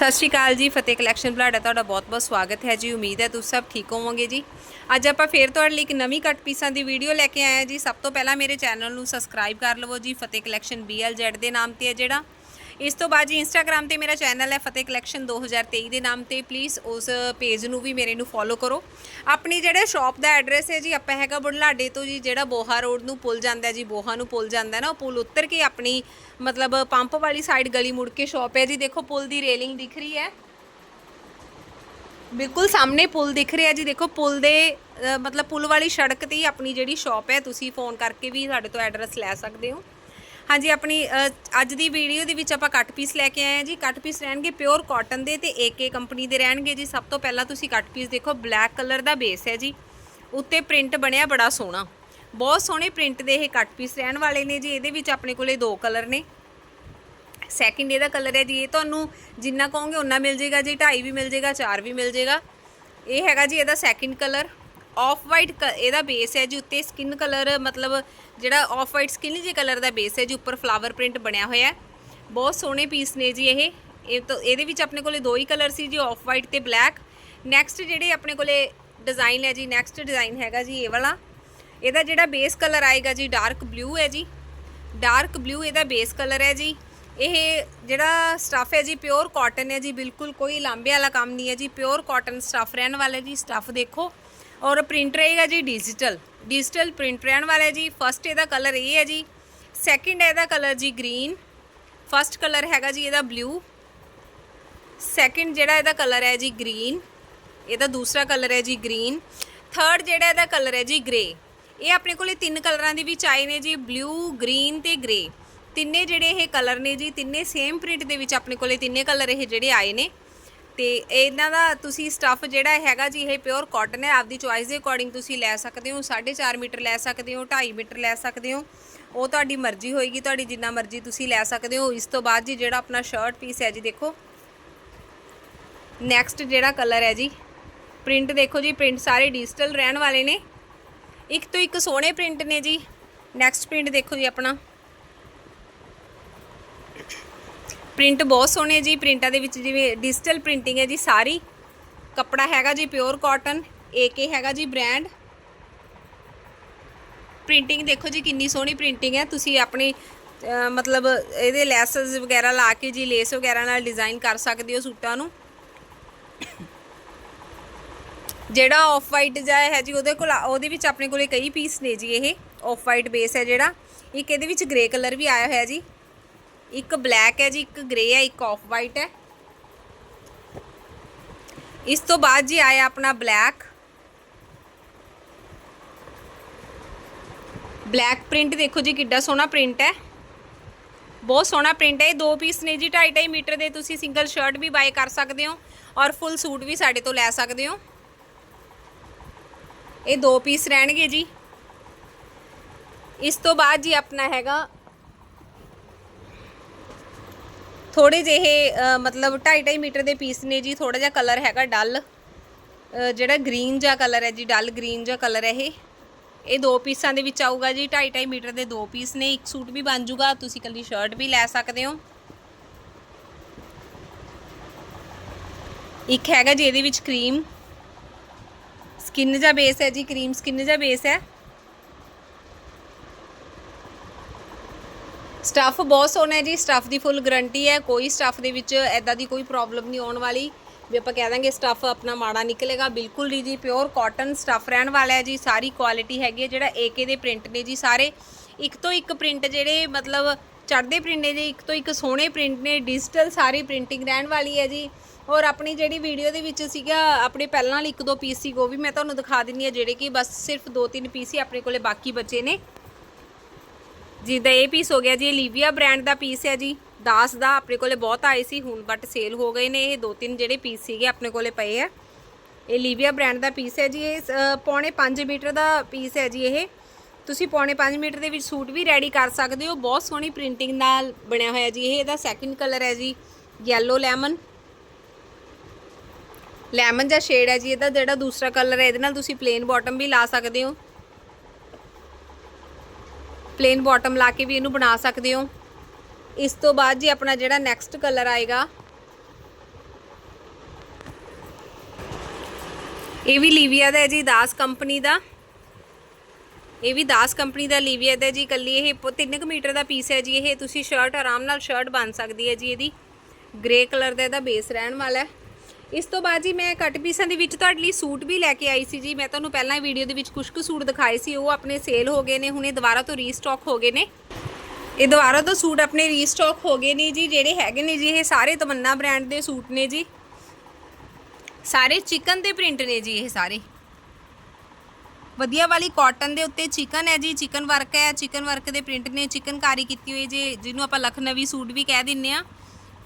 ਸਤਿ ਸ਼੍ਰੀ ਅਕਾਲ ਜੀ, ਫਤਿਹ ਕਲੈਕਸ਼ਨ ਬਲਾਡਾ ਤੁਹਾਡਾ ਬਹੁਤ-ਬਹੁਤ ਸਵਾਗਤ ਹੈ ਜੀ, ਉਮੀਦ ਹੈ ਤੁਸੀਂ ਸਭ ਠੀਕ ਹੋਵੋਗੇ ਜੀ। ਅੱਜ ਆਪਾਂ ਫੇਰ ਤੁਹਾਡੇ ਲਈ ਇੱਕ ਨਵੀਂ ਕੱਟ ਪੀਸਾਂ ਦੀ ਵੀਡੀਓ ਲੈ ਕੇ ਆਏ ਹਾਂ ਜੀ। ਸਭ ਤੋਂ ਪਹਿਲਾਂ ਮੇਰੇ ਚੈਨਲ ਨੂੰ ਸਬਸਕ੍ਰਾਈਬ ਕਰ ਲਵੋ ਜੀ, ਫਤਿਹ ਕਲੈਕਸ਼ਨ BLZ ਦੇ ਨਾਮ ਤੇ ਹੈ ਜਿਹੜਾ। ਇਸ ਤੋਂ ਬਾਅਦ ਜੀ ਇੰਸਟਾਗ੍ਰam ਤੇ ਮੇਰਾ ਚੈਨਲ ਹੈ ਫਤਿਹ ਕਲੈਕਸ਼ਨ 2023 ਦੇ ਨਾਮ ਤੇ। ਪਲੀਜ਼ ਉਸ ਪੇਜ ਨੂੰ ਵੀ ਮੇਰੇ ਨੂੰ ਫੋਲੋ ਕਰੋ। ਆਪਣੀ ਜਿਹੜੇ ਸ਼ਾਪ ਦਾ ਐਡਰੈਸ ਹੈ ਜੀ, ਆਪਾਂ ਹੈਗਾ ਬੁਢਲਾਡੇ ਤੋਂ ਜੀ, ਜਿਹੜਾ ਬੋਹਾ ਰੋਡ ਨੂੰ ਪੁੱਲ ਜਾਂਦਾ ਜੀ, ਬੋਹਾ ਨੂੰ ਪੁੱਲ ਜਾਂਦਾ ਨਾ, ਉਹ ਪੁੱਲ ਉੱਤਰ ਕੇ ਆਪਣੀ ਮਤਲਬ ਪੰਪ ਵਾਲੀ ਸਾਈਡ ਗਲੀ ਮੁੜ ਕੇ ਸ਼ਾਪ ਹੈ ਜੀ। ਦੇਖੋ ਪੁੱਲ ਦੀ ਰੇਲਿੰਗ ਦਿਖ ਰਹੀ ਹੈ। ਬਿਲਕੁਲ ਸਾਹਮਣੇ ਪੁਲ ਦਿਖ ਰਿਹਾ ਜੀ। ਦੇਖੋ ਪੁਲ ਦੇ ਮਤਲਬ ਪੁਲ ਵਾਲੀ ਸੜਕ ਤੇ ਹੀ ਆਪਣੀ ਜਿਹੜੀ ਸ਼ਾਪ ਹੈ, ਤੁਸੀਂ ਫੋਨ ਕਰਕੇ ਵੀ ਸਾਡੇ ਤੋਂ ਐਡਰੈਸ ਲੈ ਸਕਦੇ ਹੋ। ਹਾਂਜੀ, ਆਪਣੀ ਅੱਜ ਦੀ ਵੀਡੀਓ ਦੇ ਵਿੱਚ ਆਪਾਂ ਕੱਟ ਪੀਸ ਲੈ ਕੇ ਆਏ ਹਾਂ ਜੀ। ਕੱਟ ਪੀਸ ਰਹਿਣਗੇ ਪਿਓਰ ਕਾਟਨ ਦੇ ਤੇ ਏਕੇ ਕੰਪਨੀ ਦੇ ਰਹਿਣਗੇ ਜੀ। ਸਭ ਤੋਂ ਪਹਿਲਾਂ ਤੁਸੀਂ ਕੱਟ ਪੀਸ ਦੇਖੋ ਬਲੈਕ ਕਲਰ ਦਾ ਬੇਸ ਹੈ ਜੀ। ਉੱਤੇ ਪ੍ਰਿੰਟ ਬਣਿਆ, ਬੜਾ ਸੋਹਣਾ। ਬਹੁਤ ਸੋਹਣੇ ਪ੍ਰਿੰਟ ਦੇ ਇਹ ਕੱਟ ਪੀਸ ਰਹਿਣ ਵਾਲੇ ਨੇ ਜੀ। ਇਹਦੇ ਵਿੱਚ ਆਪਣੇ ਕੋਲੇ ਦੋ ਕਲਰ ਨੇ। ਸੈਕਿੰਡ ਇਹਦਾ ਕਲਰ ਹੈ ਜੀ, ਇਹ ਤੁਹਾਨੂੰ ਜਿੰਨਾ ਕਹੋਗੇ ਉਨਾ ਮਿਲ ਜੇਗਾ ਜੀ। 2.5 ਵੀ ਮਿਲ ਜੇਗਾ 4 ਵੀ ਮਿਲ ਜੇਗਾ। ਇਹ ਹੈਗਾ ਜੀ, ਇਹਦਾ ਸੈਕਿੰਡ ਕਲਰ ਆਫ ਵਾਈਟ ਇਹਦਾ ਬੇਸ ਹੈ ਜੀ, ਉੱਤੇ ਸਕਿਨ ਕਲਰ ਮਤਲਬ ਜਿਹੜਾ ਆਫ ਵਾਈਟ ਸਕਿਨ ਜੀ ਕਲਰ ਦਾ ਬੇਸ ਹੈ ਜੀ, ਉੱਪਰ ਫਲਾਵਰ ਪ੍ਰਿੰਟ ਬਣਿਆ ਹੋਇਆ ਹੈ। ਬਹੁਤ ਸੋਹਣੇ ਪੀਸ ਨੇ ਜੀ ਇਹ। ਇਹ ਤੋਂ ਇਹਦੇ ਵਿੱਚ ਆਪਣੇ ਕੋਲੇ ਦੋ ਹੀ ਕਲਰ ਸੀ ਜੀ ਆਫ ਵਾਈਟ ਤੇ ਬਲੈਕ ਨੈਕਸਟ ਜਿਹੜੇ ਆਪਣੇ ਕੋਲੇ ਡਿਜ਼ਾਈਨ ਹੈ ਜੀ ਨੈਕਸਟ ਡਿਜ਼ਾਈਨ ਹੈਗਾ ਜੀ ਇਹ ਵਾਲਾ। ਇਹਦਾ ਜਿਹੜਾ ਬੇਸ ਕਲਰ ਆਏਗਾ ਜੀ ਡਾਰਕ ਬਲੂ ਹੈ ਜੀ। ਡਾਰਕ ਬਲੂ ਇਹਦਾ ਬੇਸ ਕਲਰ ਹੈ ਜੀ। ਇਹ ਜਿਹੜਾ ਸਟਫ ਹੈ ਜੀ ਪਿਓਰ ਕਾਟਨ ਹੈ ਜੀ, ਬਿਲਕੁਲ ਕੋਈ ਲਾਂਬੇ ਵਾਲਾ ਕੰਮ ਨਹੀਂ ਹੈ ਜੀ। ਪਿਓਰ ਕਾਟਨ ਸਟਫ ਰਹਿਣ ਵਾਲਾ ਜੀ ਸਟਫ ਦੇਖੋ। ਔਰ ਪ੍ਰਿੰਟ ਰਹੇਗਾ ਜੀ ਡਿਜੀਟਲ ਡਿਜੀਟਲ ਪ੍ਰਿੰਟ ਰਹਿਣ ਵਾਲਾ ਹੈ ਜੀ। ਫਸਟ ਇਹਦਾ ਕਲਰ ਇਹ ਹੈ ਜੀ। ਸੈਕਿੰਡ ਇਹਦਾ ਕਲਰ ਜੀ ਗ੍ਰੀਨ ਫਸਟ ਕਲਰ ਹੈਗਾ ਜੀ ਇਹਦਾ ਬਲੂ ਸੈਕਿੰਡ ਜਿਹੜਾ ਇਹਦਾ ਕਲਰ ਹੈ ਜੀ ਗ੍ਰੀਨ ਇਹਦਾ ਦੂਸਰਾ ਕਲਰ ਹੈ ਜੀ ਗ੍ਰੀਨ ਥਰਡ ਜਿਹੜਾ ਇਹਦਾ ਕਲਰ ਹੈ ਜੀ ਗ੍ਰੇ ਇਹ ਆਪਣੇ ਕੋਲੇ ਤਿੰਨ ਕਲਰਾਂ ਦੇ ਵਿੱਚ ਆਏ ਨੇ ਜੀ ਬਲੂ ਗ੍ਰੀਨ ਤੇ ਗ੍ਰੇ ਤਿੰਨੇ ਜਿਹੜੇ ਇਹ ਕਲਰ ਨੇ ਜੀ, ਤਿੰਨੇ ਸੇਮ ਪ੍ਰਿੰਟ ਦੇ ਵਿੱਚ ਆਪਣੇ ਕੋਲੇ ਤਿੰਨੇ ਕਲਰ ਇਹ ਜਿਹੜੇ ਆਏ ਨੇ। ਤੇ ਇਹਨਾਂ ਦਾ ਤੁਸੀਂ ਸਟੱਫ ਜਿਹੜਾ ਹੈਗਾ ਜੀ, ਇਹ ਪਿਓਰ ਕਾਟਨ ਹੈ। ਆਪਦੀ ਚੁਆਇਸ ਦੇ ਅਕੋਰਡਿੰਗ ਤੁਸੀਂ ਲੈ ਸਕਦੇ ਹੋ। 4.5 ਮੀਟਰ ਲੈ ਸਕਦੇ ਹੋ 2.5 ਮੀਟਰ ਲੈ ਸਕਦੇ ਹੋ। ਉਹ ਤੁਹਾਡੀ ਮਰਜ਼ੀ ਹੋਏਗੀ, ਤੁਹਾਡੀ ਜਿੰਨਾ ਮਰਜ਼ੀ ਤੁਸੀਂ ਲੈ ਸਕਦੇ ਹੋ। ਇਸ ਤੋਂ ਬਾਅਦ ਜੀ ਜਿਹੜਾ ਆਪਣਾ ਸ਼ਰਟ ਪੀਸ ਹੈ ਜੀ, ਦੇਖੋ। ਨੈਕਸਟ ਜਿਹੜਾ ਕਲਰ ਹੈ ਜੀ ਪ੍ਰਿੰਟ ਦੇਖੋ ਜੀ ਪ੍ਰਿੰਟ ਸਾਰੇ ਡਿਜੀਟਲ ਰਹਿਣ ਵਾਲੇ ਨੇ। ਇੱਕ ਤੋਂ ਇੱਕ ਸੋਹਣੇ ਪ੍ਰਿੰਟ ਨੇ ਜੀ। ਨੈਕਸਟ ਪ੍ਰਿੰਟ ਦੇਖੋ ਜੀ ਆਪਣਾ। ਪ੍ਰਿੰਟ ਬਹੁਤ ਸੋਹਣੇ ਜੀ, ਪ੍ਰਿੰਟਾਂ ਦੇ ਵਿੱਚ ਜਿਵੇਂ ਡਿਜੀਟਲ ਪ੍ਰਿੰਟਿੰਗ ਹੈ ਜੀ, ਸਾਰੀ। ਕੱਪੜਾ ਹੈਗਾ ਜੀ ਪਿਓਰ ਕਾਟਨ ਏਕੇ ਹੈਗਾ ਜੀ ਬ੍ਰਾਂਡ ਪ੍ਰਿੰਟਿੰਗ ਦੇਖੋ ਜੀ ਕਿੰਨੀ ਸੋਹਣੀ ਪ੍ਰਿੰਟਿੰਗ ਹੈ। ਤੁਸੀਂ ਆਪਣੀ ਮਤਲਬ ਇਹਦੇ ਲੈਸਸ ਵਗੈਰਾ ਲਾ ਕੇ ਜੀ ਲੇਸ ਵਗੈਰਾ ਨਾਲ ਡਿਜ਼ਾਈਨ ਕਰ ਸਕਦੇ ਹੋ ਸੂਟਾਂ ਨੂੰ। ਜਿਹੜਾ ਆਫ ਵਾਈਟ ਜਾਇ ਹੈ ਜੀ, ਉਹਦੇ ਕੋਲ ਉਹਦੇ ਵਿੱਚ ਆਪਣੇ ਕੋਲੇ ਕਈ ਪੀਸ ਨੇ ਜੀ ਇਹ। ਆਫ ਵਾਈਟ ਬੇਸ ਹੈ ਜਿਹੜਾ। ਇੱਕ ਇਹਦੇ ਵਿੱਚ ਗ੍ਰੇ ਕਲਰ ਵੀ ਆਇਆ ਹੋਇਆ ਜੀ। ਇੱਕ ਬਲੈਕ ਹੈ ਜੀ, ਇੱਕ ਗ੍ਰੇ ਹੈ, ਇੱਕ ਆਫ ਵਾਈਟ ਹੈ। ਇਸ ਤੋਂ ਬਾਅਦ ਜੀ ਆਇਆ ਆਪਣਾ ਬਲੈਕ। ਬਲੈਕ ਪ੍ਰਿੰਟ ਦੇਖੋ ਜੀ, ਕਿੱਡਾ ਸੋਹਣਾ ਪ੍ਰਿੰਟ ਹੈ। ਬਹੁਤ ਸੋਹਣਾ ਪ੍ਰਿੰਟ ਹੈ। ਇਹ ਦੋ ਪੀਸ ਨੇ ਜੀ 2.5 ਮੀਟਰ ਦੇ, ਤੁਸੀਂ ਸਿੰਗਲ ਸ਼ਰਟ ਵੀ ਬਾਏ ਕਰ ਸਕਦੇ ਹੋ ਔਰ ਫੁੱਲ ਸੂਟ ਵੀ ਸਾਡੇ ਤੋਂ ਲੈ ਸਕਦੇ ਹੋ। ਇਹ ਦੋ ਪੀਸ ਰਹਿਣਗੇ ਜੀ। ਇਸ ਤੋਂ ਬਾਅਦ ਜੀ ਆਪਣਾ ਹੈਗਾ ਥੋੜੇ ਜਿਹੇ ਅ, ਮਤਲਬ 2.5 ਮੀਟਰ ਦੇ ਪੀਸ ਨੇ ਜੀ ਥੋੜਾ ਜਿਹਾ ਕਲਰ ਹੈਗਾ ਡਲ। ਜਿਹੜਾ ਗ੍ਰੀਨ ਜਿਹਾ ਕਲਰ ਹੈ ਜੀ ਡਲ ਗ੍ਰੀਨ ਜਿਹਾ ਕਲਰ ਹੈ ਇਹ। ਇਹ ਦੋ ਪੀਸਾਂ ਦੇ ਵਿੱਚ ਆਊਗਾ ਜੀ 2.5 ਮੀਟਰ ਦੇ ਦੋ ਪੀਸ ਨੇ। ਇੱਕ ਸੂਟ ਵੀ ਬਣ ਜੂਗਾ ਤੁਸੀਂ ਕੱਲੀ ਸ਼ਰਟ ਵੀ ਲੈ ਸਕਦੇ ਹੋ। ਇੱਕ ਹੈਗਾ ਜੀ ਇਹਦੇ ਵਿੱਚ ਕਰੀਮ ਸਕਿਨ ਜਾਂ ਬੇਸ ਹੈ ਜੀ ਕਰੀਮ ਸਕਿਨ ਜਾਂ ਬੇਸ ਹੈ। ਸਟੱਫ ਬਹੁਤ ਸੋਹਣਾ ਹੈ ਜੀ, ਸਟੱਫ ਦੀ ਫੁੱਲ ਗਰੰਟੀ ਹੈ, ਕੋਈ ਸਟੱਫ ਦੇ ਵਿੱਚ ਐਦਾਂ ਦੀ ਕੋਈ ਪ੍ਰੋਬਲਮ ਨਹੀਂ ਆਉਣ ਵਾਲੀ। ਵੀ ਆਪਾਂ ਕਹਿ ਦਾਂਗੇ ਸਟੱਫ ਆਪਣਾ ਮਾੜਾ ਨਿਕਲੇਗਾ, ਬਿਲਕੁਲ ਨਹੀਂ ਜੀ ਪਿਓਰ ਕਾਟਨ ਸਟੱਫ ਰਹਿਣ ਵਾਲਾ ਹੈ ਜੀ, ਸਾਰੀ ਕੁਆਲਿਟੀ ਹੈਗੀ ਹੈ, ਜਿਹੜਾ ਏਕੇ ਦੇ ਪ੍ਰਿੰਟ ਨੇ ਜੀ ਸਾਰੇ। ਇੱਕ ਤੋਂ ਇੱਕ ਪ੍ਰਿੰਟ ਜਿਹੜੇ ਮਤਲਬ ਚੜ੍ਹਦੇ ਪ੍ਰਿੰਟ ਨੇ ਜੀ, ਇੱਕ ਤੋਂ ਇੱਕ ਸੋਹਣੇ ਪ੍ਰਿੰਟ ਨੇ ਡਿਜੀਟਲ ਸਾਰੀ ਪ੍ਰਿੰਟਿੰਗ ਰਹਿਣ ਵਾਲੀ ਹੈ ਜੀ। ਔਰ ਆਪਣੀ ਜਿਹੜੀ ਵੀਡੀਓ ਦੇ ਵਿੱਚ ਸੀਗਾ, ਆਪਣੇ ਪਹਿਲਾਂ ਵਾਲੀ ਇੱਕ ਦੋ ਪੀਸ ਸੀ ਉਹ ਵੀ ਮੈਂ ਤੁਹਾਨੂੰ ਦਿਖਾ ਦਿੰਨੀ ਆ ਜਿਹੜੇ ਕਿ ਬਸ ਸਿਰਫ ਦੋ ਤਿੰਨ ਪੀਸ ਹੀ ਆਪਣੇ ਕੋਲੇ ਬਾਕੀ ਬਚੇ ਨੇ। ਜਿੱਦਾਂ ਇਹ ਪੀਸ ਹੋ ਗਿਆ ਜੀ, ਇਹ ਲੀਵੀਆ ਬ੍ਰਾਂਡ ਦਾ ਪੀਸ ਹੈ ਜੀ। 10 ਦਾ ਆਪਣੇ ਕੋਲੇ ਬਹੁਤ ਆਏ ਸੀ, ਹੁਣ ਬਟ ਸੇਲ ਹੋ ਗਏ ਨੇ। ਇਹ ਦੋ ਤਿੰਨ ਜਿਹੜੇ ਪੀਸ ਸੀਗੇ ਆਪਣੇ ਕੋਲੇ ਪਏ ਆ। ਇਹ ਲੀਵੀਆ ਬ੍ਰਾਂਡ ਦਾ ਪੀਸ ਹੈ ਜੀ। ਇਹ ਪੌਣੇ 5 ਮੀਟਰ ਦਾ ਪੀਸ ਹੈ ਜੀ ਇਹ। ਤੁਸੀਂ ਪੌਣੇ 5 ਮੀਟਰ ਦੇ ਵਿੱਚ ਸੂਟ ਵੀ ਰੈਡੀ ਕਰ ਸਕਦੇ ਹੋ। ਬਹੁਤ ਸੋਹਣੀ ਪ੍ਰਿੰਟਿੰਗ ਨਾਲ ਬਣਿਆ ਹੋਇਆ ਜੀ। ਇਹ ਇਹਦਾ ਸੈਕਿੰਡ ਕਲਰ ਹੈ ਜੀ। ਯੈਲੋ ਲੈਮਨ ਲੈਮਨ ਜਾਂ ਸ਼ੇਡ ਹੈ ਜੀ। ਇਹਦਾ ਜਿਹੜਾ ਦੂਸਰਾ ਕਲਰ ਹੈ, ਇਹਦੇ ਨਾਲ ਤੁਸੀਂ ਪਲੇਨ ਬਾਟਮ ਵੀ ਲਾ ਸਕਦੇ ਹੋ। ਪਲੇਨ ਬਾਟਮ ਲਾ ਕੇ ਵੀ ਇਹਨੂੰ ਬਣਾ ਸਕਦੇ ਹੋ। ਇਸ ਤੋਂ ਬਾਅਦ ਜੀ ਆਪਣਾ ਜਿਹੜਾ ਨੈਕਸਟ ਕਲਰ ਆਏਗਾ, ਇਹ ਵੀ ਲੀਵੀਆ ਦਾ ਜੀ, ਦਾਸ ਕੰਪਨੀ ਦਾ। ਇਹ ਵੀ ਦਾਸ ਕੰਪਨੀ ਦਾ ਲੀਵੀਆ ਦਾ ਜੀ ਕੱਲੀ ਇਹ 3 ਮੀਟਰ ਦਾ ਪੀਸ ਹੈ ਜੀ, ਇਹ ਤੁਸੀਂ ਸ਼ਰਟ ਆਰਾਮ ਨਾਲ ਸ਼ਰਟ ਬਣ ਸਕਦੀ ਹੈ ਜੀ ਇਹਦੀ। ਗ੍ਰੇ ਕਲਰ ਦਾ ਇਹਦਾ ਬੇਸ ਰਹਿਣ ਵਾਲਾ ਹੈ। ਇਸ ਤੋਂ ਬਾਅਦ ਜੀ ਮੈਂ ਕੱਟ ਪੀਸਾਂ ਦੇ ਵਿੱਚ ਤੁਹਾਡੇ ਲਈ ਸੂਟ ਵੀ ਲੈ ਕੇ ਆਈ ਸੀ ਜੀ। ਮੈਂ ਤੁਹਾਨੂੰ ਪਹਿਲਾਂ ਹੀ ਵੀਡੀਓ ਦੇ ਵਿੱਚ ਕੁਝ ਕੁ ਸੂਟ ਦਿਖਾਏ ਸੀ। ਉਹ ਆਪਣੇ ਸੇਲ ਹੋ ਗਏ ਨੇ, ਹੁਣੇ ਦੁਬਾਰਾ ਤੋਂ ਰੀਸਟਾਕ ਹੋ ਗਏ ਨੇ। ਇਹ ਦੁਬਾਰਾ ਤੋਂ ਸੂਟ ਆਪਣੇ ਰੀਸਟਾਕ ਹੋ ਗਏ ਨੇ ਜੀ, ਜਿਹੜੇ ਹੈਗੇ ਨੇ ਜੀ, ਇਹ ਸਾਰੇ ਤਮੰਨਾ ਬ੍ਰਾਂਡ ਦੇ ਸੂਟ ਨੇ ਜੀ। ਸਾਰੇ ਚਿਕਨ ਦੇ ਪ੍ਰਿੰਟ ਨੇ ਜੀ ਇਹ ਸਾਰੇ। ਵਧੀਆ ਵਾਲੀ ਕਾਟਨ ਦੇ ਉੱਤੇ ਚਿਕਨ ਹੈ ਜੀ ਚਿਕਨ ਵਰਕ ਹੈ ਚਿਕਨ ਵਰਕ ਦੇ ਪ੍ਰਿੰਟ ਨੇ ਚਿਕਨਕਾਰੀ ਕੀਤੀ ਹੋਈ ਜੇ, ਜਿਹਨੂੰ ਆਪਾਂ ਲਖਨਵੀ ਸੂਟ ਵੀ ਕਹਿ ਦਿੰਨੇ ਆ।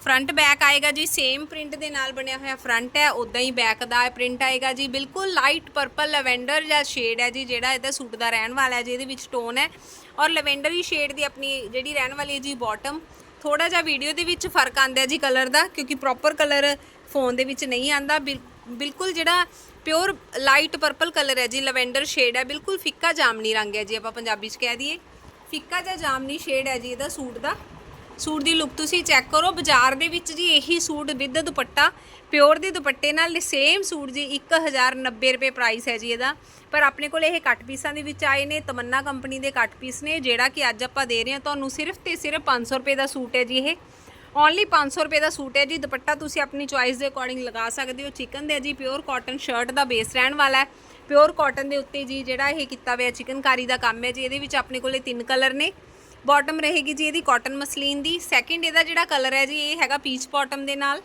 ਫਰੰਟ ਬੈਕ ਆਏਗਾ ਜੀ ਸੇਮ ਪ੍ਰਿੰਟ ਦੇ ਨਾਲ ਬਣਿਆ ਹੋਇਆ ਫਰੰਟ ਹੈ ਉਦਾਂ ਹੀ ਬੈਕ ਦਾ ਪ੍ਰਿੰਟ ਆਏਗਾ ਜੀ। ਬਿਲਕੁਲ ਲਾਈਟ ਪਰਪਲ ਲੈਵੈਂਡਰ ਜਾਂ ਸ਼ੇਡ ਹੈ ਜੀ, ਜਿਹੜਾ ਇਹਦਾ ਸੂਟ ਦਾ ਰਹਿਣ ਵਾਲਾ ਹੈ ਜੀ, ਇਹਦੇ ਵਿੱਚ ਟੋਨ ਹੈ। ਔਰ ਲੈਵੈਂਡਰੀ ਸ਼ੇਡ ਦੀ ਆਪਣੀ ਜਿਹੜੀ ਰਹਿਣ ਵਾਲੀ ਹੈ ਜੀ ਬਾਟਮ ਥੋੜਾ ਜਿਹਾ ਵੀਡੀਓ ਦੇ ਵਿੱਚ ਫ਼ਰਕ ਆਂਦਾ ਹੈ ਜੀ ਕਲਰ ਦਾ, ਕਿਉਂਕਿ ਪ੍ਰੋਪਰ ਕਲਰ ਫੋਨ ਦੇ ਵਿੱਚ ਨਹੀਂ ਆਂਦਾ ਬਿਲਕੁਲ ਜਿਹੜਾ ਪਿਓਰ ਲਾਈਟ ਪਰਪਲ ਕਲਰ ਹੈ ਜੀ ਲੈਵੈਂਡਰ ਸ਼ੇਡ ਹੈ, ਬਿਲਕੁਲ ਫਿੱਕਾ ਜਾਮਨੀ ਰੰਗ ਹੈ ਜੀ, ਆਪਾਂ ਪੰਜਾਬੀ 'ਚ ਕਹਿ ਦਈਏ। ਫਿੱਕਾ ਜਿਹਾ ਜਾਮਨੀ ਸ਼ੇਡ ਹੈ ਜੀ, ਇਹਦਾ ਸੂਟ ਦਾ। ਸੂਟ ਦੀ ਲੁੱਕ ਤੁਸੀਂ ਚੈੱਕ ਕਰੋ, ਬਾਜ਼ਾਰ ਦੇ ਵਿੱਚ ਜੀ ਇਹੀ ਸੂਟ ਵਿਦ ਦੁਪੱਟਾ ਪਿਓਰ ਦੇ ਦੁਪੱਟੇ ਨਾਲ ਸੇਮ ਸੂਟ ਜੀ 1090 ਰੁਪਏ ਪ੍ਰਾਈਸ ਹੈ ਜੀ ਇਹਦਾ। ਪਰ ਆਪਣੇ ਕੋਲ ਇਹ ਕੱਟ ਪੀਸਾਂ ਦੇ ਵਿੱਚ ਆਏ ਨੇ, ਤਮੰਨਾ ਕੰਪਨੀ ਦੇ ਕੱਟ ਪੀਸ ਨੇ, ਜਿਹੜਾ ਕਿ ਅੱਜ ਆਪਾਂ ਦੇ ਰਹੇ ਹਾਂ, ਤੁਹਾਨੂੰ ਸਿਰਫ ਤੇ ਸਿਰਫ 500 ਰੁਪਏ ਦਾ ਸੂਟ ਹੈ ਜੀ ਇਹ। ਓਨਲੀ 500 ਰੁਪਏ ਦਾ ਸੂਟ ਹੈ ਜੀ, ਦੁਪੱਟਾ ਤੁਸੀਂ ਆਪਣੀ ਚੁਆਇਸ ਦੇ ਅਕੋਰਡਿੰਗ ਲਗਾ ਸਕਦੇ ਹੋ। ਚਿਕਨ ਦੇ ਜੀ ਪਿਓਰ ਕਾਟਨ ਸ਼ਰਟ ਦਾ ਬੇਸ ਰਹਿਣ ਵਾਲਾ ਹੈ। ਪਿਓਰ ਕਾਟਨ ਦੇ ਉੱਤੇ ਜੀ ਜਿਹੜਾ ਇਹ ਕੀਤਾ ਹੋਇਆ ਚਿਕਨਕਾਰੀ ਦਾ ਕੰਮ ਹੈ ਜੀ, ਇਹਦੇ ਵਿੱਚ ਆਪਣੇ ਕੋਲੇ ਤਿੰਨ ਕਲਰ ਨੇ। ਬਾਟਮ ਰਹੇਗੀ ਜੀ ਇਹਦੀ ਕਾਟਨ ਮਸਲੀਨ ਦੀ। ਸੈਕਿੰਡ ਇਹਦਾ ਜਿਹੜਾ ਕਲਰ ਹੈ ਜੀ, ਇਹ ਹੈਗਾ ਪੀਚ ਬਾਟਮ ਦੇ ਨਾਲ।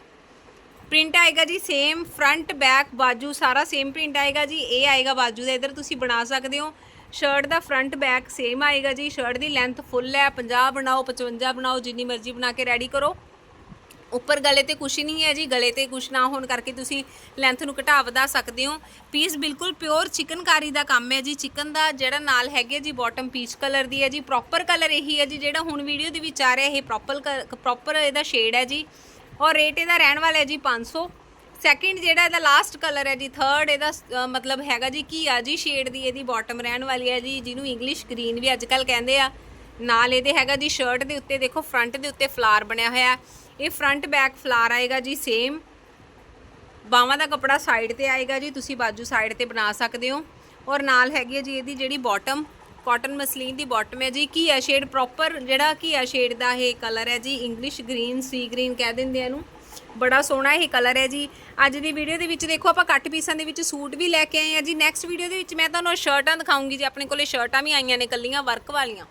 ਪ੍ਰਿੰਟ ਆਏਗਾ ਜੀ ਸੇਮ ਫਰੰਟ ਬੈਕ ਬਾਜੂ, ਸਾਰਾ ਸੇਮ ਪ੍ਰਿੰਟ ਆਏਗਾ ਜੀ। ਇਹ ਆਏਗਾ ਬਾਜੂ ਦਾ, ਇਧਰ ਤੁਸੀਂ ਬਣਾ ਸਕਦੇ ਹੋ। ਸ਼ਰਟ ਦਾ ਫਰੰਟ ਬੈਕ ਸੇਮ ਆਏਗਾ ਜੀ। ਸ਼ਰਟ ਦੀ ਲੈਂਥ ਫੁੱਲ ਹੈ। 50 ਬਣਾਓ 55 ਬਣਾਓ, ਜਿੰਨੀ ਮਰਜ਼ੀ ਬਣਾ ਕੇ ਰੈਡੀ ਕਰੋ। ਉੱਪਰ ਗਲੇ ਤੇ ਕੁਛ ਨਹੀਂ ਹੈ ਜੀ, ਗਲੇ ਤੇ ਕੁਛ ਨਾ ਹੋਣ ਕਰਕੇ ਤੁਸੀਂ ਲੈਂਥ ਨੂੰ ਘਟਾ ਵਧਾ ਸਕਦੇ ਹੋ। ਪੀਸ ਬਿਲਕੁਲ ਪਿਓਰ ਚਿਕਨਕਾਰੀ ਦਾ ਕੰਮ ਹੈ ਜੀ। ਚਿਕਨ ਦਾ ਜਿਹੜਾ ਨਾਲ ਹੈਗੇ ਜੀ ਬਾਟਮ ਪੀਚ ਕਲਰ ਦੀ ਹੈ ਜੀ। ਪ੍ਰੋਪਰ ਕਲਰ ਇਹੀ ਹੈ ਜੀ, ਜਿਹੜਾ ਹੁਣ ਵੀਡੀਓ ਦੇ ਵਿੱਚ ਆ ਰਿਹਾ, ਇਹ ਪ੍ਰੋਪਰ ਪ੍ਰੋਪਰ ਇਹਦਾ ਸ਼ੇਡ ਹੈ ਜੀ। ਔਰ ਰੇਟ ਇਹਦਾ ਰਹਿਣ ਵਾਲਾ ਹੈ ਜੀ 500 ਸੈਕਿੰਡ ਜਿਹੜਾ ਇਹਦਾ ਲਾਸਟ ਕਲਰ ਹੈ ਜੀ ਥਰਡ ਇਹਦਾ ਮਤਲਬ ਹੈਗਾ ਜੀ ਕੀ ਆ ਜੀ ਸ਼ੇਡ ਦੀ ਇਹਦੀ ਬਾਟਮ ਰਹਿਣ ਵਾਲੀ ਹੈ ਜੀ, ਜਿਹਨੂੰ ਇੰਗਲਿਸ਼ ਗ੍ਰੀਨ ਵੀ ਅੱਜਕੱਲ ਕਹਿੰਦੇ ਆ। ਨਾਲ ਇਹਦੇ ਹੈਗਾ ਜੀ ਸ਼ਰਟ ਦੇ ਉੱਤੇ ਦੇਖੋ ਫਰੰਟ ਦੇ ਉੱਤੇ ਫਲਾਰ ਬਣਿਆ ਹੋਇਆ। ਇਹ ਫਰੰਟ ਬੈਕ ਫਲਾਰ ਆਏਗਾ ਜੀ ਸੇਮ ਬਾਹਾਂ ਦਾ ਕਪੜਾ ਸਾਈਡ ਤੇ ਆਏਗਾ ਜੀ, ਤੁਸੀਂ ਬਾਜੂ ਸਾਈਡ ਤੇ ਬਣਾ ਸਕਦੇ ਹੋ। ਔਰ ਨਾਲ ਹੈਗੀ ਹੈ ਜੀ ਇਹਦੀ ਜਿਹੜੀ ਬਾਟਮ ਕਾਟਨ ਮਸਲੀਨ ਦੀ ਬਾਟਮ ਹੈ ਜੀ। ਕੀ ਹੈ ਸ਼ੇਡ ਪ੍ਰੋਪਰ ਜਿਹੜਾ ਕੀ ਹੈ ਸ਼ੇਡ ਦਾ ਇਹ ਕਲਰ ਹੈ ਜੀ? ਇੰਗਲਿਸ਼ ਗ੍ਰੀਨ ਸੀ ਗ੍ਰੀਨ ਕਹਿ ਦਿੰਦੇ ਆ ਇਹਨੂੰ। ਬੜਾ ਸੋਹਣਾ ਇਹ ਕਲਰ ਹੈ ਜੀ। ਅੱਜ ਦੀ ਵੀਡੀਓ ਦੇ ਵਿੱਚ ਦੇਖੋ, ਆਪਾਂ ਕੱਟ ਪੀਸਾਂ ਦੇ ਵਿੱਚ ਸੂਟ ਵੀ ਲੈ ਕੇ ਆਏ ਆ ਜੀ। ਨੈਕਸਟ ਵੀਡੀਓ ਦੇ ਵਿੱਚ ਮੈਂ ਤੁਹਾਨੂੰ ਸ਼ਰਟਾਂ ਦਿਖਾਉਂਗੀ ਜੀ। ਆਪਣੇ ਕੋਲੇ ਸ਼ਰਟਾਂ ਵੀ ਆਈਆਂ ਨੇ ਕੱਲੀਆਂ ਵਰਕ ਵਾਲੀਆਂ।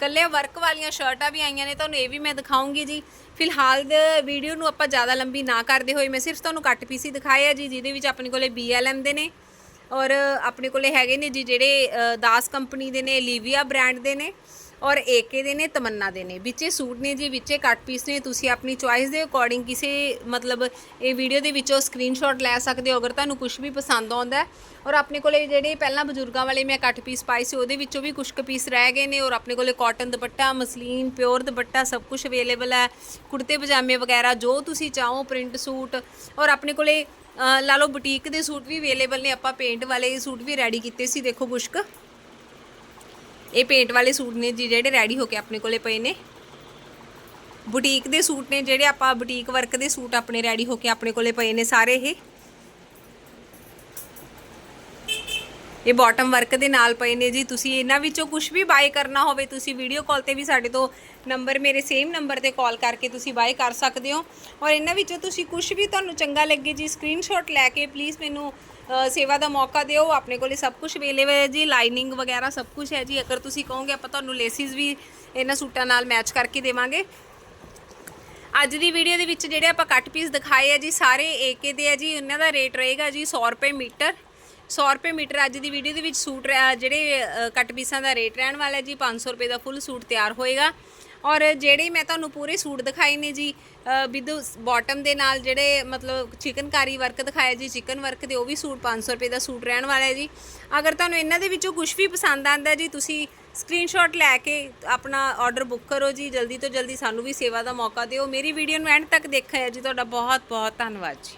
ਕੱਲੇ ਵਰਕ ਵਾਲੀਆਂ ਸ਼ਰਟਾਂ ਵੀ ਆਈਆਂ ਨੇ, ਤੁਹਾਨੂੰ ਇਹ ਵੀ ਮੈਂ ਦਿਖਾਉਂਗੀ ਜੀ। ਫਿਲਹਾਲ ਦੇ ਵੀਡੀਓ ਨੂੰ ਆਪਾਂ ਜ਼ਿਆਦਾ ਲੰਬੀ ਨਾ ਕਰਦੇ ਹੋਏ, ਮੈਂ ਸਿਰਫ ਤੁਹਾਨੂੰ ਕੱਟ ਪੀਸ ਹੀ ਦਿਖਾਏ ਆ ਜੀ, ਜਿਹਦੇ ਵਿੱਚ ਆਪਣੇ ਕੋਲੇ BLM ਦੇ ਨੇ ਔਰ ਆਪਣੇ ਕੋਲੇ ਹੈਗੇ ਨੇ ਜੀ ਜਿਹੜੇ ਦਾਸ ਕੰਪਨੀ ਦੇ ਨੇ ਲੀਵੀਆ ਬ੍ਰਾਂਡ ਦੇ ਨੇ। ਔਰ ਏਕੇ ਦੇ ਨੇ, ਤਮੰਨਾ ਦੇ ਨੇ। ਵਿੱਚੇ ਸੂਟ ਨੇ ਜੀ, ਵਿੱਚੇ ਕੱਟ ਪੀਸ ਨੇ, ਤੁਸੀਂ ਆਪਣੀ ਚੁਆਇਸ ਦੇ ਅਕੋਰਡਿੰਗ ਕਿਸੇ ਮਤਲਬ ਇਹ ਵੀਡੀਓ ਦੇ ਵਿੱਚੋਂ ਸਕਰੀਨਸ਼ਾਟ ਲੈ ਸਕਦੇ ਹੋ, ਅਗਰ ਤੁਹਾਨੂੰ ਕੁਝ ਵੀ ਪਸੰਦ ਆਉਂਦਾ ਔਰ ਆਪਣੇ ਕੋਲੇ ਜਿਹੜੇ ਪਹਿਲਾਂ ਬਜ਼ੁਰਗਾਂ ਵਾਲੇ ਮੈਂ ਕੱਟ ਪੀਸ ਪਾਏ ਸੀ, ਉਹਦੇ ਵਿੱਚੋਂ ਵੀ ਕੁਝ ਕੁ ਪੀਸ ਰਹਿ ਗਏ ਨੇ। ਔਰ ਆਪਣੇ ਕੋਲੇ cotton dupatta, muslin pure dupatta ਸਭ ਕੁਝ ਅਵੇਲੇਬਲ ਹੈ। ਕੁੜਤੇ, ਪਜਾਮੇ ਵਗੈਰਾ, ਜੋ ਤੁਸੀਂ ਚਾਹੋ ਪ੍ਰਿੰਟ ਸੂਟ। ਔਰ ਆਪਣੇ ਕੋਲੇ ਲਾ ਲਓ ਬੁਟੀਕ ਦੇ ਸੂਟ ਵੀ ਅਵੇਲੇਬਲ ਨੇ। ਆਪਾਂ ਪੇਂਟ ਵਾਲੇ ਸੂਟ ਵੀ ਰੈਡੀ ਕੀਤੇ ਸੀ, ਦੇਖੋ ਕੁਸ਼ਕ ਇਹ ਪੇਂਟ ਵਾਲੇ ਸੂਟ ਨੇ ਜੀ ਜਿਹੜੇ ਰੈਡੀ ਹੋ ਕੇ ਆਪਣੇ ਕੋਲੇ ਪਏ ਨੇ। ਬੁਟੀਕ ਦੇ ਸੂਟ ਨੇ ਜਿਹੜੇ ਆਪਾਂ ਬੁਟੀਕ ਵਰਕ ਦੇ ਸੂਟ ਆਪਣੇ ਰੈਡੀ ਹੋ ਕੇ ਆਪਣੇ ਕੋਲੇ ਪਏ ਨੇ ਸਾਰੇ ਇਹ। ਇਹ ਬਾਟਮ ਵਰਕ ਦੇ ਨਾਲ ਪਏ ਨੇ ਜੀ। ਤੁਸੀਂ ਇਹਨਾਂ ਵਿੱਚੋਂ ਕੁਝ ਵੀ ਬਾਏ ਕਰਨਾ ਹੋਵੇ, ਤੁਸੀਂ ਵੀਡੀਓ ਕਾਲ ਤੇ ਵੀ ਸਾਡੇ ਤੋਂ ਨੰਬਰ ਮੇਰੇ ਸੇਮ ਨੰਬਰ ਤੇ ਕਾਲ ਕਰਕੇ ਤੁਸੀਂ ਬਾਏ ਕਰ ਸਕਦੇ ਹੋ। ਔਰ ਇਹਨਾਂ ਵਿੱਚੋਂ ਤੁਸੀਂ ਕੁਝ ਵੀ ਤੁਹਾਨੂੰ ਚੰਗਾ ਲੱਗੇ ਜੀ ਸਕਰੀਨਸ਼ਾਟ ਲੈ ਕੇ ਪਲੀਜ਼ ਮੈਨੂੰ ਸੇਵਾ ਦਾ ਮੌਕਾ ਦਿਓ, ਆਪਣੇ ਕੋਲੇ ਸਭ ਕੁਝ ਅਵੇਲੇਬਲ ਹੈ ਜੀ ਲਾਈਨਿੰਗ ਵਗੈਰਾ ਸਭ ਕੁਝ ਹੈ ਜੀ। ਅਗਰ ਤੁਸੀਂ ਕਹੋਗੇ, ਆਪਾਂ ਤੁਹਾਨੂੰ ਲੇਸਿਸ ਵੀ ਇਹਨਾਂ ਸੂਟਾਂ ਨਾਲ ਮੈਚ ਕਰਕੇ ਦੇਵਾਂਗੇ। ਅੱਜ ਦੀ ਵੀਡੀਓ ਦੇ ਵਿੱਚ ਜਿਹੜੇ ਆਪਾਂ ਕੱਟ ਪੀਸ ਦਿਖਾਏ ਆ ਜੀ, ਸਾਰੇ ਏਕੇ ਦੇ ਆ ਜੀ ਉਹਨਾਂ ਦਾ ਰੇਟ ਰਹੇਗਾ ਜੀ 100 ਰੁਪਏ ਮੀਟਰ। 100 ਰੁਪਏ ਮੀਟਰ ਅੱਜ ਦੀ ਵੀਡੀਓ ਦੇ ਵਿੱਚ ਸੂਟ ਜਿਹੜੇ ਕੱਟ ਪੀਸਾਂ ਦਾ ਰੇਟ ਰਹਿਣ ਵਾਲਾ ਹੈ ਜੀ 500 ਰੁਪਏ ਦਾ ਫੁੱਲ ਸੂਟ ਤਿਆਰ ਹੋਏਗਾ। ਔਰ ਜਿਹੜੇ ਮੈਂ ਤੁਹਾਨੂੰ ਪੂਰੇ ਸੂਟ ਦਿਖਾਏ ਨੇ ਜੀ ਵਿਦ ਬਾਟਮ ਦੇ ਨਾਲ ਜਿਹੜੇ ਮਤਲਬ ਚਿਕਨਕਾਰੀ ਵਰਕ ਦਿਖਾਇਆ ਜੀ ਚਿਕਨ ਵਰਕ ਦੇ, ਉਹ ਵੀ ਸੂਟ 500 ਰੁਪਏ ਦਾ ਸੂਟ ਰਹਿਣ ਵਾਲਾ ਹੈ ਜੀ। ਅਗਰ ਤੁਹਾਨੂੰ ਇਹਨਾਂ ਦੇ ਵਿੱਚੋਂ ਕੁਝ ਵੀ ਪਸੰਦ ਆਂਦਾ ਜੀ, ਤੁਸੀਂ ਸਕਰੀਨਸ਼ਾਟ ਲੈ ਕੇ ਆਪਣਾ ਆਰਡਰ ਬੁੱਕ ਕਰੋ ਜੀ, ਜਲਦੀ ਤੋਂ ਜਲਦੀ ਸਾਨੂੰ ਵੀ ਸੇਵਾ ਦਾ ਮੌਕਾ ਦਿਓ। ਮੇਰੀ ਵੀਡੀਓ ਨੂੰ ਐਂਡ ਤੱਕ ਦੇਖਿਆ ਜੀ, ਤੁਹਾਡਾ ਬਹੁਤ ਬਹੁਤ ਧੰਨਵਾਦ ਜੀ।